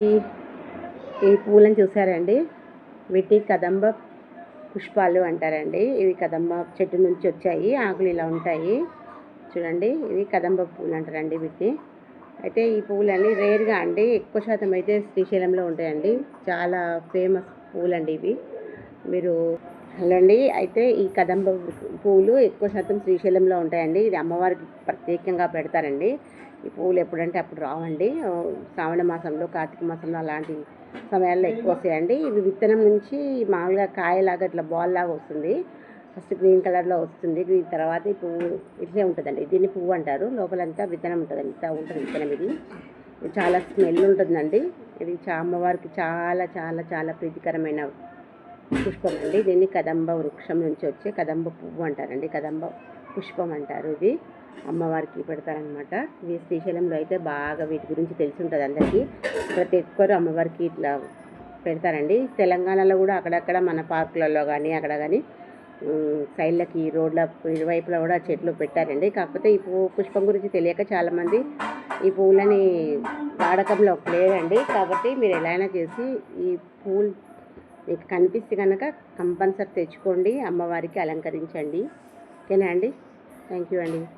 ఈ ఈ పూలను చూసారండి వీటి కదంబ పుష్పాలు అంటారండి. ఇవి కదంబ చెట్టు నుంచి వచ్చాయి. ఆకులు ఇలా ఉంటాయి. చూడండి. ఇవి కదంబ పూలు అంటారండి వీటి. అయితే ఈ పూలన్నీ రేర్గా అండి. ఎక్కువ శాతం అయితే శ్రీశైలంలో ఉంటాయండి. చాలా ఫేమస్ పూలండి ఇవి. మీరు హలో అండి అయితే ఈ కదంబ పూలు ఎక్కువ శాతం శ్రీశైలంలో ఉంటాయండి. ఇది అమ్మవారికి ప్రత్యేకంగా పెడతారండి. ఈ పువ్వులు ఎప్పుడంటే అప్పుడు రావండి. శ్రావణ మాసంలో కార్తీక మాసంలో అలాంటి సమయాల్లో ఎక్కువ వస్తాయండి. ఇవి విత్తనం నుంచి మామూలుగా కాయలాగా ఇట్లా బాల్ లాగా వస్తుంది. ఫస్ట్ గ్రీన్ కలర్లో వస్తుంది. దీని తర్వాత ఈ పువ్వు ఇట్లే ఉంటుందండి. దీన్ని పువ్వు అంటారు. లోపలంతా విత్తనం ఉంటుందండి. ఇంత ఉంటుంది విత్తనం ఇది. ఇది చాలా స్మెల్ ఉంటుందండి. ఇది చా అమ్మవారికి చాలా చాలా చాలా ప్రీతికరమైన పుష్పం అండి. దీన్ని కదంబ వృక్షం నుంచి వచ్చే కదంబ పువ్వు అంటారండి. కదంబ పుష్పం అంటారు ఇది. అమ్మవారికి పెడతారనమాట ఇవి శ్రీశైలంలో అయితే బాగా వీటి గురించి తెలిసి ఉంటుంది అందరికీ. ప్రతి ఒక్కరు అమ్మవారికి ఇట్లా పెడతారండి. తెలంగాణలో కూడా అక్కడక్కడ మన పార్కులలో కానీ అక్కడ కానీ సైడ్లకి రోడ్ల ఇరువైపులా కూడా చెట్లు పెట్టారండి. కాకపోతే ఈ పువ్వు పుష్పం గురించి తెలియక చాలామంది ఈ పువ్వులని వాడకంలో లేదండి కాబట్టి మీరు ఎలా అయినా చేసి ఈ పువ్వులు మీకు కనిపిస్తే కనుక కంపల్సరీ తెచ్చుకోండి. అమ్మవారికి అలంకరించండి. ఓకేనా అండి? థ్యాంక్ యూ అండి.